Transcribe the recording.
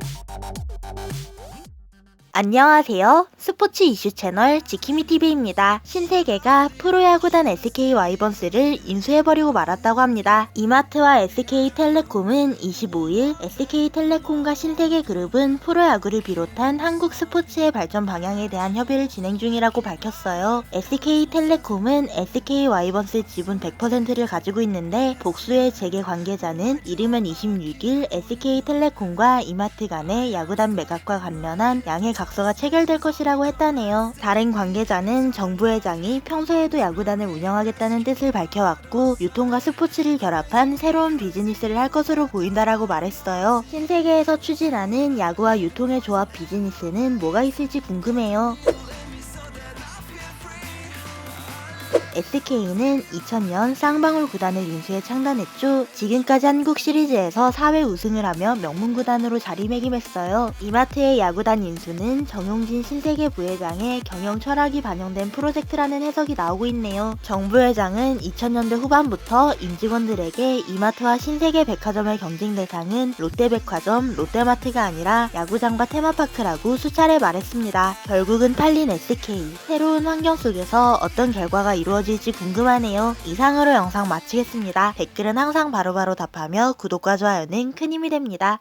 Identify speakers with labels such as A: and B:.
A: Thank you. 안녕하세요. 스포츠 이슈 채널 지키미TV입니다. 신세계가 프로야구단 SK 와이번스를 인수해버리고 말았다고 합니다. 이마트와 SK텔레콤은 25일 SK텔레콤과 신세계그룹은 프로야구를 비롯한 한국 스포츠의 발전 방향에 대한 협의를 진행 중이라고 밝혔어요. SK텔레콤은 SK 와이번스 지분 100%를 가지고 있는데 복수의 재계 관계자는 이르면 26일 SK텔레콤과 이마트 간의 야구단 매각과 관련한 양해 각서가 체결될 것이라고 했다네요. 다른 관계자는 정부 회장이 평소에도 야구단을 운영하겠다는 뜻을 밝혀왔고 유통과 스포츠를 결합한 새로운 비즈니스를 할 것으로 보인다라고 말했어요. 신세계에서 추진하는 야구와 유통의 조합 비즈니스는 뭐가 있을지 궁금해요. SK는 2000년 쌍방울 구단을 인수해 창단했죠. 지금까지 한국 시리즈에서 4회 우승을 하며 명문 구단으로 자리매김했어요. 이마트의 야구단 인수는 정용진 신세계 부회장의 경영 철학이 반영된 프로젝트라는 해석이 나오고 있네요. 정 부회장은 2000년대 후반부터 임직원들에게 이마트와 신세계 백화점의 경쟁 대상은 롯데백화점, 롯데마트가 아니라 야구장과 테마파크라고 수차례 말했습니다. 결국은 팔린 SK. 새로운 환경 속에서 어떤 결과가 이루어 질지 궁금하네요. 이상으로 영상 마치겠습니다. 댓글은 항상 바로바로 답하며 구독과 좋아요는 큰 힘이 됩니다.